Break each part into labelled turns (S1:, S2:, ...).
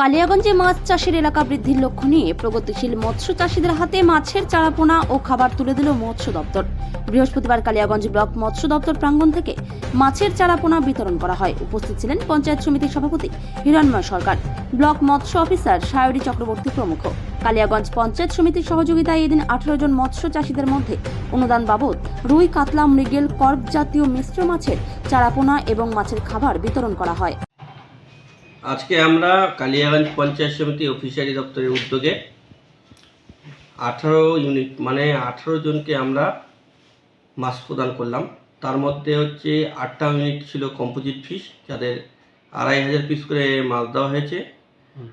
S1: কালিয়াগঞ্জে মাছ চাষের এলাকা বৃদ্ধির লক্ষ্য নিয়ে প্রগতিশীল মৎস্য চাষীদের হাতে মাছের চারাপোনা ও খাবার তুলে দিল মৎস্য দপ্তর। বৃহস্পতিবার কালিয়াগঞ্জ ব্লক মৎস্য দপ্তর প্রাঙ্গণ থেকে মাছের চারাপোনা বিতরণ করা হয়। উপস্থিত ছিলেন পঞ্চায়েত সমিতির সভাপতি হিরণময় সরকার, ব্লক মৎস্য অফিসার সায়রী চক্রবর্তী প্রমুখ। কালিয়াগঞ্জ পঞ্চায়েত সমিতির সহযোগিতায় এদিন আঠারো জন মৎস্য চাষীদের মধ্যে অনুদান বাবদ রুই, কাতলা, মৃগেল, কর্ব জাতীয় মিশ্র মাছের চারাপোনা এবং মাছের খাবার বিতরণ করা হয়।
S2: আজকে আমরা কালিয়াগঞ্জ পঞ্চায়েত সমিতি অফিসারি দপ্তরের উদ্যোগে আঠারো ইউনিট মানে আঠারো জনকে আমরা মাছ প্রদান করলাম। তার মধ্যে হচ্ছে আটটা ইউনিট ছিল কম্পোজিট ফিস যাদের আড়াই হাজার পিস করে মাছ দেওয়া হয়েছে।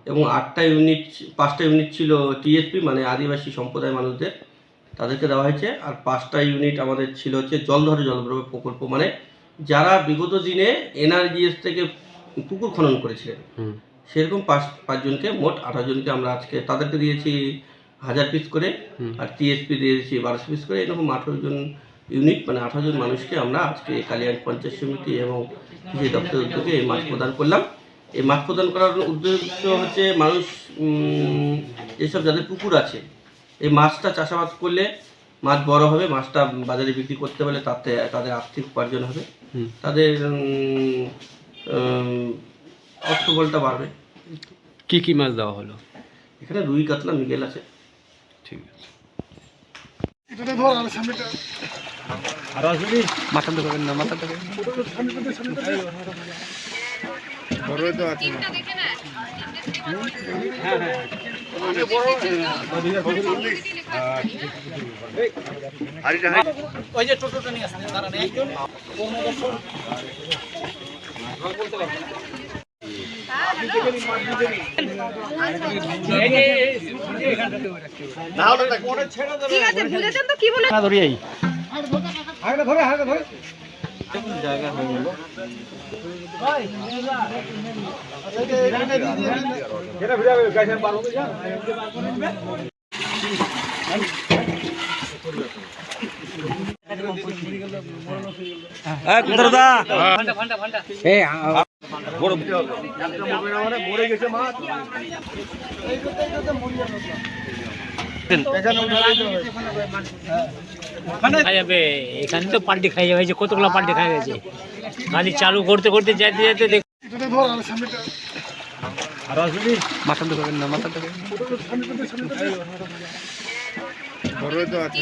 S2: এবং আটটা ইউনিট পাঁচটা ইউনিট ছিল টিএসপি মানে আদিবাসী সম্প্রদায় মানুষদের, তাদেরকে দেওয়া হয়েছে। আর পাঁচটা ইউনিট আমাদের ছিল হচ্ছে জলধরে জলপ্রবাহ প্রকল্প। মানে যারা বিগত দিনে এনআরজিএস থেকে পুকুর খনন করেছিলেন। সেরকম পাঁচ পাঁচজনকে মোট আঠারো জনকে আমরা আজকে তাদেরকে দিয়েছি হাজার পিস করে আর টিএসপি দিয়েছি বারোশো পিস করে এরকম আঠারো জন ইউনিট মানে আঠারো জন মানুষকে আমরা আজকে কালিয়ান পঞ্চায়েত সমিতি এবং কৃষি দপ্তর উদ্যোগে এই মাছ প্রদান করলাম। এই মাছ প্রদান করার উদ্দেশ্য হচ্ছে মানুষ যেসব যাদের পুকুর আছে এই মাছটা চাষাবাদ করলে মাছ বড় হবে মাছটা বাজারে বিক্রি করতে পারলে তাতে তাদের আর্থিক উপার্জন হবে। তাদের অর্থবলটা বাড়বে।
S3: কি কি মাছ দেওয়া হলো?
S2: এখানে রুই কাতলা মিগেল আছে।
S3: ঠিক আছে। না মাথা দেবেন
S4: বড়ই তো আছে
S5: ঠিক আছে বুঝেছেন তো কি বলে
S6: খাই যাবে এখানে তো পাল্টি খাই যাবে যে কতগুলো পাল্টি খাই গেছে। খালি চালু করতে করতে যেতে যেতে দেখ
S4: এটাতে ধর আর সামনেটা
S3: মাথা দেবেন না মাথা দেবেন
S4: বড়ই তো আছে